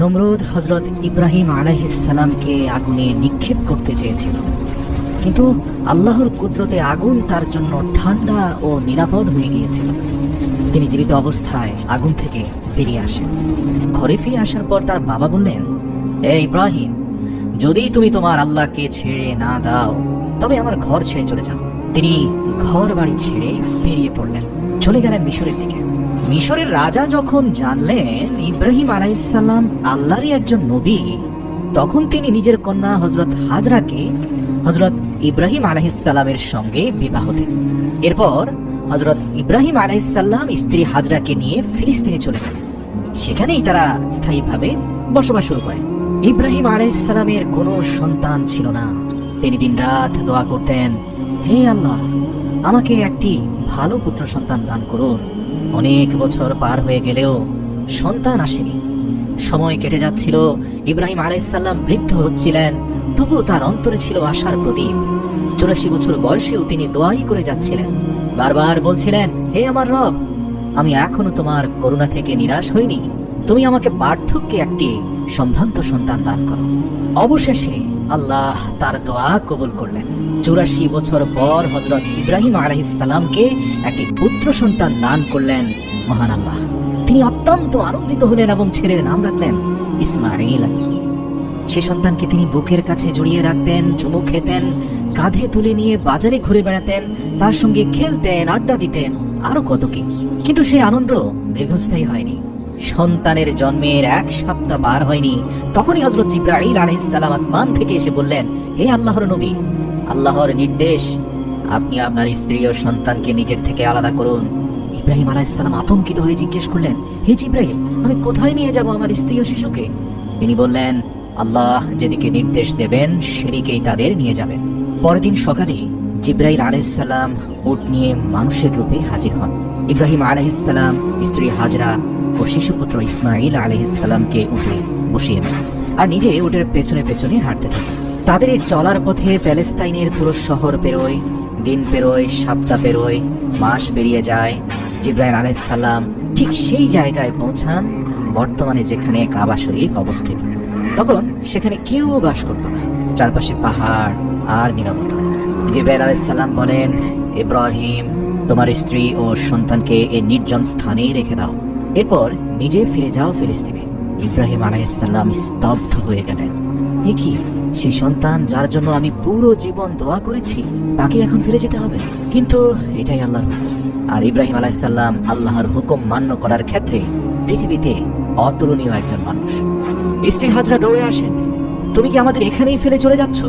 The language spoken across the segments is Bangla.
নমরুদ হজরত ইব্রাহিম আলাইহিসসালামকে আগুনে নিক্ষেপ করতে চেয়েছিল। কিন্তু আল্লাহর কুদরতে আগুন তার জন্য ঠান্ডা ও নিরাপদ হয়ে গিয়েছিল। তিনি জীবিত অবস্থায় আগুন থেকে বেরিয়ে আসেন। ঘরে ফিরে আসার পর তার বাবা বললেন, এ ইব্রাহিম, যদি তুমি তোমার আল্লাহকে ছেড়ে না দাও, তবে আমার ঘর ছেড়ে চলে যাও। তিনি ঘর বাড়ি ছেড়ে বেরিয়ে পড়লেন। চলে গেলেন মিশরের দিকে। মিশরের রাজা যখন জানলেন ইব্রাহিম আলাইসাল্লাম আল্লাহরই একজন নবী, তখন তিনি নিজের কন্যা হজরত হাজরাকে হজরত ইব্রাহিম আলাইসাল্লামের সঙ্গে বিবাহ দেন। এরপর হজরত ইব্রাহিম আলাইসাল্লাম স্ত্রী হাজরাকে নিয়ে ফিলিস্তিনে চলে গেলেন। সেখানেই তারা স্থায়ীভাবে বসবাস শুরু করেন। ইব্রাহিম আলাইসাল্লামের কোনো সন্তান ছিল না। তিনি দিন রাত দোয়া করতেন, হে আল্লাহ আমাকে একটি ভালো পুত্র সন্তান দান করুন। অনেক বছর পার হয়ে গেলেও সন্তান আসেনি। সময় কেটে যাচ্ছিল, ইব্রাহিম আলাইসাল্লাম বৃদ্ধ হচ্ছিলেন, তবুও তার অন্তরে ছিল আশার প্রদীপ। চুরাশি বছর বয়সেও তিনি দোয়াই করে যাচ্ছিলেন। বারবার বলছিলেন, হে আমার রব, আমি এখনও তোমার করুণা থেকে নিরাশ হইনি। তুমি আমাকে পার্থক্যে একটি সম্ভ্রান্ত সন্তান দান করো। অবশেষে আল্লাহ তার দোয়া কবুল করলেন। চুরাশি বছর পর হজরত ইব্রাহিম আলহিসাল্লামকে একটি পুত্র সন্তান দান করলেন মহান আল্লাহ। তিনি অত্যন্ত আনন্দিত হলেন এবং ছেলের নাম রাখলেন ইসমাইল সে সন্তানকে তিনি বুকের কাছে জড়িয়ে রাখতেন, চুমু খেতেন, কাঁধে তুলে নিয়ে বাজারে ঘুরে বেড়াতেন, তার সঙ্গে খেলতেন, আড্ডা দিতেন, আরও কত কি। কিন্তু সে আনন্দ দীর্ঘস্থায়ী হয়নি। সন্তানের জন্মের এক সপ্তাহ পার হয়নি। তখনই হজরত জিব্রাইল আলাইহিসসালাম আসমান থেকে এসে বললেন, হে আল্লাহর নবী, আল্লাহর নির্দেশ, আপনি আপনার স্ত্রী ও সন্তানকে নিজের থেকে আলাদা করুন। ইব্রাহিম আলাইহিসসালাম আতঙ্কিত হয়ে জিজ্ঞেস করলেন, হে জিব্রাইল, আমি কোথায় নিয়ে যাব আমার স্ত্রী ও শিশুকে? তিনি বললেন, আল্লাহ যেদিকে নির্দেশ দেবেন, সেদিকেই তাদের নিয়ে যাবেন। পরের দিন সকালে জিব্রাইল আলাইহিসসালাম উট নিয়ে মানুষের রূপে হাজির হন। ইব্রাহিম আলাইহিসসালাম স্ত্রী হাজরা ও শিশুপুত্র ইসমাইল আলাইহিসসালামকে উঠে বসিয়ে নেন আর নিজে উটের পেছনে পেছনে হাঁটতে থাকেন তাদের এই চলার পথে প্যালেস্তাইনের পুরো শহর পেরোয় দিন পেরোয় সপ্তাহ পেরোয় মাস পেরিয়ে যায়। জিব্রাইল আলাইহিসসালাম ঠিক সেই জায়গায় পৌঁছান, বর্তমানে যেখানে কাবা শরীফ অবস্থিত। তখন সেখানে কেউ বাস করতো না। চারপাশে পাহাড় আর নিরবতা। জিব্রাইল আলাইহিসসালাম বলেন, ইব্রাহিম, তোমার স্ত্রী ও সন্তানকে এই নির্জন স্থানেই রেখে দাও। এরপর নিজে ফিরে যাও ফিলিস্তিনে। ইব্রাহিম আলাইসাল্লাম স্তব্ধ হয়ে গেলেন। এ কি? সেই সন্তান যার জন্য আমি পুরো জীবন দোয়া করেছি, তাকে এখন ফিরে যেতে হবে? কিন্তু এটাই আল্লাহর আর ইব্রাহিম আলাইহিসসালাম আল্লাহর হুকুম মান্য করার ক্ষেত্রে পৃথিবীতে অতুলনীয় একজন মানুষ। স্ত্রী হাজরা দৌড়ে আসেন। তুমি কি আমাদের এখানেই ফেলে চলে যাচ্ছ?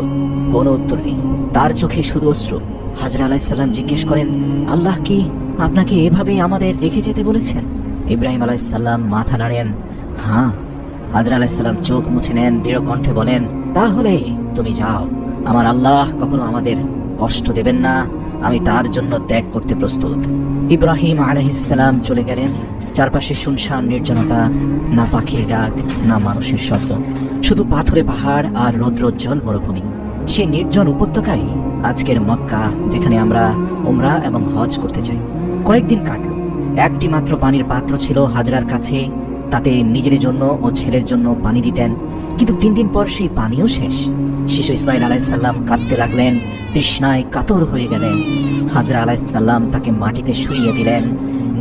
কোনো উত্তর নেই। তার চোখে শুধু অশ্রু। হাজরা আলাইসাল্লাম জিজ্ঞেস করেন, আল্লাহ কি আপনাকে এভাবেই আমাদের রেখে যেতে বলেছেন? ইব্রাহিম আলাইসাল্লাম মাথা নাড়েন। হ্যাঁ? হাজরা আলাইসাল্লাম চোখ মুছে নেন, দৃঢ় কণ্ঠে বলেন, তাহলে তুমি যাও। আমার আল্লাহ কখনো আমাদের কষ্ট দেবেন না। আমি তার জন্য ত্যাগ করতে প্রস্তুত। ইব্রাহিম আলাইহিসসালাম চলে গেলেন। চারপাশে শুনশান, নির্জনতা, না পাখির ডাক, না মানুষের শব্দ। শুধু পাথরে পাহাড় আর রৌদ্রোজ্জ্বল মরুভূমি। সে নির্জন উপত্যকায় আজকের মক্কা, যেখানে আমরা উমরা এবং হজ করতে চাই। কয়েকদিন কাটল। একটি মাত্র পানির পাত্র ছিল হাজরার কাছে। তাতে নিজের জন্য ও ছেলের জন্য পানি দিতেন। কিন্তু তিন দিন পর সেই পানিও শেষ। শিশু ইসমাইল আলাইসাল্লাম কাঁদতে লাগলেন, তৃষ্ণায় কাতর হয়ে গেলেন। হাজরা আলাইসাল্লাম তাকে মাটিতে শুইয়ে দিলেন।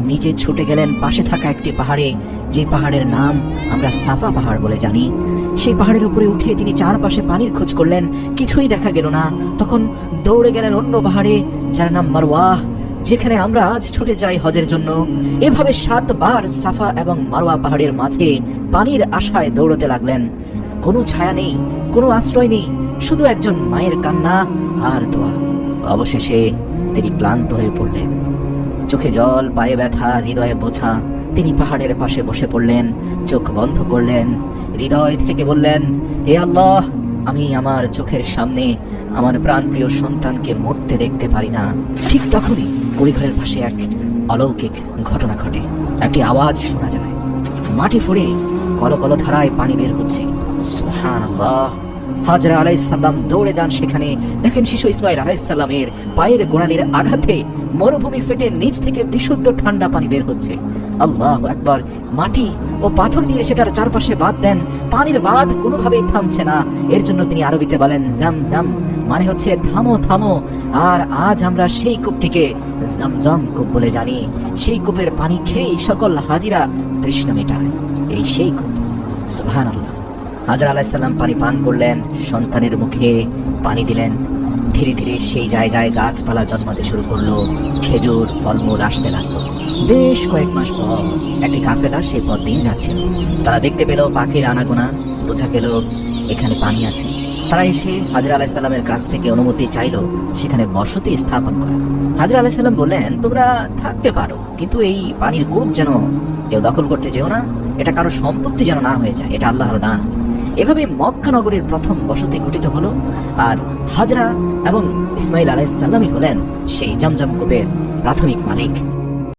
নিজে ছুটে গেলেন পাশে থাকা একটি পাহাড়ে, যে পাহাড়ের নাম আমরা সাফা পাহাড় বলে জানি। সেই পাহাড়ের উপরে উঠে তিনি চারপাশে পানির খোঁজ করলেন। কিছুই দেখা গেল না। তখন দৌড়ে গেলেন অন্য পাহাড়ে, যার নাম মারওয়াহ। যেখানে আমরা আজ ছুটে যাই হজের জন্য। এভাবে সাতবার সাফা এবং মারোয়া পাহাড়ের মাঝে পানির আশায় দৌড়তে লাগলেন। কোনো ছায়া নেই, কোনো আশ্রয় নেই, শুধু একজন মায়ের কান্না আর দোয়া। অবশেষে তিনি ক্লান্ত হয়ে পড়লেন। চোখে জল, পায়ে ব্যথা, হৃদয়ে বোঝা, তিনি পাহাড়ের পাশে বসে পড়লেন, চোখ বন্ধ করলেন, হৃদয় থেকে বললেন, হে আল্লাহ আমি আমার চোখের সামনে আমার প্রাণপ্রিয় সন্তানকে মরতে দেখতে পারি না। ঠিক তখনই পরিবারের পাশে এক অলৌকিক ঘটনা ঘটে। একটি আওয়াজ শোনা যায়। মাটি ফুড়ে কলকল ধারায় পানি বের হচ্ছে। সুবহানাল্লাহ। হাজরা আলাইসাল্লাম দৌড়ে যান সেখানে। দেখেন শিশু ইসমাইল আলাইসাল্লামের পায়ের গোড়ালির আঘাতে মরুভূমি ফেটে নিচ থেকে বিশুদ্ধ ঠান্ডা পানি বের হচ্ছে। আল্লাহ একবার মাটি ও পাথর দিয়ে সেটার চারপাশে বাঁধ দেন, পানির বাঁধ কোনোভাবেই থামছে না। এর জন্য তিনি আরবিতে বলেন জাম জাম মানে হচ্ছে থামো থামো। আর আজ আমরা সেই কূপটিকে জমজম কূপ বলে জানি। সেই কূপের পানি খেয়েই সকল হাজিরা তৃষ্ণা মেটায়। এই সেই কূপ সুবহান আল্লাহ হাজার আলাহিসাল্লাম পানি পান করলেন, সন্তানের মুখে পানি দিলেন। ধীরে ধীরে সেই জায়গায় গাছপালা জন্মাতে শুরু করল, খেজুর, ফলমূল আসতে লাগল। বেশ কয়েক মাস পর একটি কাফেলা সেই পথ দিয়ে যাচ্ছিল তারা দেখতে পেল পাখির আনাগোনা, বোঝা গেল এখানে পানি আছে। তারা এসে হাজরা আলাহিসাল্লামের কাছ থেকে অনুমতি চাইলো, সেখানে বসতি স্থাপন করা। হাজরা আলাহিসাল্লাম বললেন, তোমরা থাকতে পারো, কিন্তু এই পানির কূপ যেন কেউ দখল করতে যেও না, এটা কারও সম্পত্তি যেন না হয়ে যায়, এটা আল্লাহর দান। এভাবে মক্কা নগরীর প্রথম বসতি গঠিত হলো, আর হাজরা এবং ইসমাইল আলাইসাল্লামই হলেন সেই জমজম কূপের প্রাথমিক মালিক।